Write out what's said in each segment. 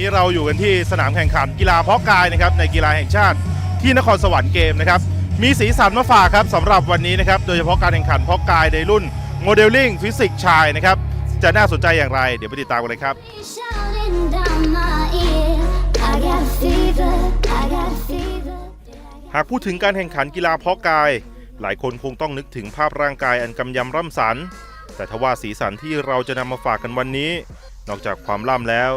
ี้เราอยู่กันที่สนามแข่งขันกีฬาเพาะกายนะครับในกีฬาแห่งชาติที่นครสวรรค์เกมนะครับมีสีสันมาฝากครับสำหรับวันนี้นะครับโดยเฉพาะการแข่งขันเพาะกายในรุ่นโมเดลลิ่งฟิสิกส์ชายนะครับจะน่าสนใจอย่างไร เดี๋ยวไปติดตามกันเลยครับ หากพูดถึงการแข่งขันกีฬาเพาะกาย หลายคนคงต้องนึกถึงภาพร่างกายอันกำยำร่ำสัน แต่ทว่าสีสันที่เราจะนำมาฝากกันวันนี้ นอกจากความล่ำแล้ว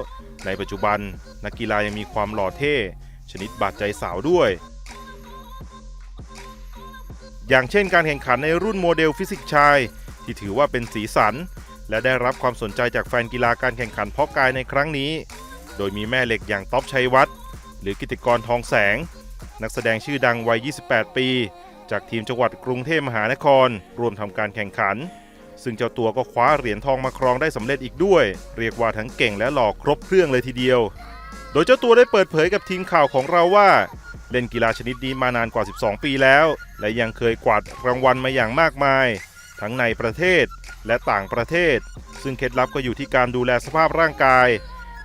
ในปัจจุบันนักกีฬายังมีความหล่อเท่ ชนิดบาดใจสาวด้วย อย่างเช่นการแข่งขันในรุ่นโมเดลฟิสิกส์ชาย ที่ถือว่าเป็นสีสัน และได้รับความสนใจจากแฟนกีฬาการแข่งขันเพาะกายในครั้งนี้ โดยมีแม่เหล็กอย่างต๊อบชัยวัฒน์หรือกิติกรทองแสง นักแสดงชื่อดังวัย 28 ปี จากทีมจังหวัดกรุงเทพมหานครร่วมทำการแข่งขัน ซึ่งเจ้าตัวก็คว้าเหรียญทองมาครองได้สำเร็จอีกด้วย เรียกว่าทั้งเก่งและหล่อครบเครื่องเลยทีเดียว โดยเจ้าตัวได้เปิดเผยกับทีมข่าวของเราว่า เล่นกีฬาชนิดนี้มานานกว่า 12 ปีแล้ว และยังเคยกวาดรางวัลมาอย่างมากมาย ทั้งในประเทศและต่างประเทศ ซึ่งเคล็ดลับก็อยู่ที่การดูแลสภาพร่างกาย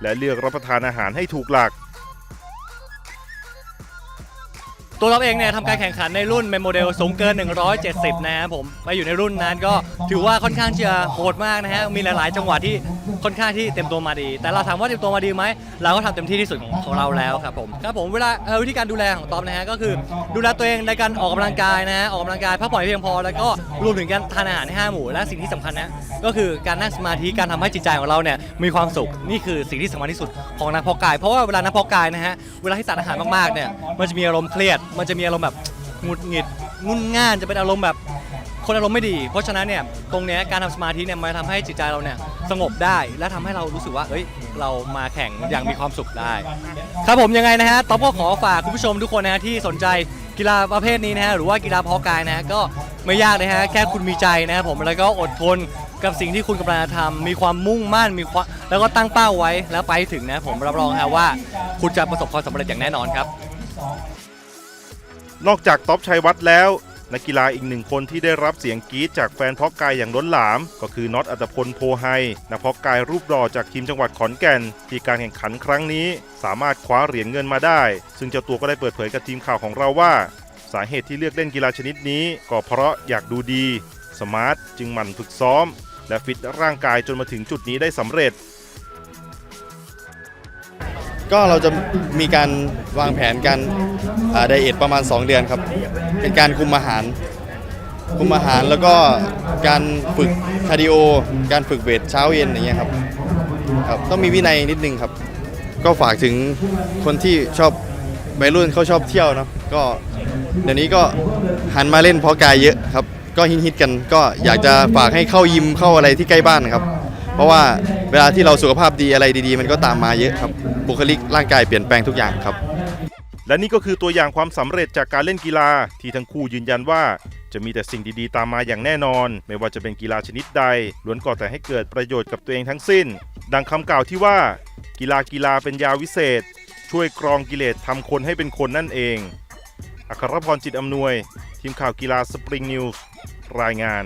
และเลือกรับประทานอาหารให้ถูกหลัก ตัวเราเองเนี่ยทำการแข่งขันในรุ่นเป็นโมเดลสูงเกิน 170 นะครับผมไปอยู่ในรุ่นนั้นก็ถือว่าค่อนข้างจะโหดมากนะฮะมีหลาย ๆ จังหวะที่ค่อนข้างที่เต็มตัวมาดี แต่เราถามว่าเต็มตัวมาดีไหมเราก็ทำเต็มที่ที่สุดของของเราแล้วครับผมครับผมเวลาวิธีการดูแลของตอมนะฮะก็คือดูแลตัวเองในการออกกำลังกายนะฮะออกกำลังกายพักผ่อนเพียงพอ แล้วก็รวมถึงการทานอาหารให้ห้าหมู่และสิ่งที่สำคัญนะก็คือการนั่งสมาธิการทำให้จิตใจของเราเนี่ยมีความสุขนี่คือสิ่งที่สำคัญที่สุดของนักพาะกาย เพราะว่าเวลานักพาะกายนะฮะเวลาที่ตัดอาหารมากๆเนี่ยมันจะมีอารมณ์เครียดมันจะมีอารมณ์แบบหงุดหงิดงุนง่านจะเป็นอารมณ์แบบคนอารมณ์ไม่ดี เพราะฉะนั้นเนี่ยตรงเนี้ยการทำสมาธิเนี่ยมันทำให้จิตใจเราเนี่ยสงบได้และทำให้เรารู้สึกว่าเอ้ยเรามาแข่งอย่างมีความสุขได้ ครับผมยังไงนะฮะต๊อบก็ขอฝากคุณผู้ชมทุกคนนะฮะที่สนใจกีฬาประเภทนี้นะฮะหรือว่ากีฬาเพาะกายนะฮะก็ไม่ยากนะฮะแค่คุณมีใจนะครับผมแล้วก็อดทนกับสิ่งที่คุณกำลังจะทำมีความมุ่งมั่นมีความแล้วก็ตั้งเป้าไว้แล้วไปถึงนะผมรับรองฮะว่า คุณจะประสบความสำเร็จอย่างแน่นอนครับ นอกจากต๊อบชัยวัฒน์แล้ว นักกีฬาอีกหนึ่งคนที่ได้รับเสียงกรี๊ดจากแฟนเพาะกายอย่างล้นหลาม ก็คือน็อตอัตพลโพไฮนักเพาะกายรูปหล่อจากทีมจังหวัดขอนแก่น ที่การแข่งขันครั้งนี้ สามารถคว้าเหรียญเงินมาได้ ซึ่งเจ้าตัวก็ได้เปิดเผยกับทีมข่าวของเราว่า สาเหตุที่เลือกเล่นกีฬาชนิดนี้ ก็เพราะอยากดูดี สมาร์ทจึงหมั่นฝึกซ้อม และฟิตร่างกายจนมาถึงจุดนี้ได้สำเร็จ ก็เราจะมีการวางแผนการไดเอทประมาณ 2 เดือนครับ เป็นการคุมอาหาร คุมอาหารแล้วก็การฝึกคาร์ดิโอ การฝึกเวทเช้าเย็นอย่างเงี้ยครับครับ ต้องมีวินัยนิดนึงครับ ก็ฝากถึงคนที่ชอบวัยรุ่นเขาชอบเที่ยวเนาะก็เดี๋ยวนี้ก็หันมาเล่นเพราะกายเยอะครับ ก็ฮิตๆกันก็อยากจะฝากให้เข้ายิมเข้าอะไรที่ใกล้บ้านครับ เพราะว่าเวลาที่เราสุขภาพดีอะไรดีๆ มันก็ตามมาเยอะครับบุคลิกร่างกายเปลี่ยนแปลงทุกอย่างครับ และนี่ก็คือตัวอย่างความสำเร็จจากการเล่นกีฬาที่ทั้งคู่ยืนยันว่า จะมีแต่สิ่งดีๆ ตามมาอย่างแน่นอน ไม่ว่าจะเป็นกีฬาชนิดใดล้วนก่อแต่ให้เกิดประโยชน์กับตัวเองทั้งสิ้น ดังคำกล่าวที่ว่า กีฬากีฬาเป็นยาวิเศษ ช่วยกรองกิเลสทำคนให้เป็นคนนั่นเองอัครพรจิตอำนวย ทีมข่าวกีฬาสปริงนิวส์รายงาน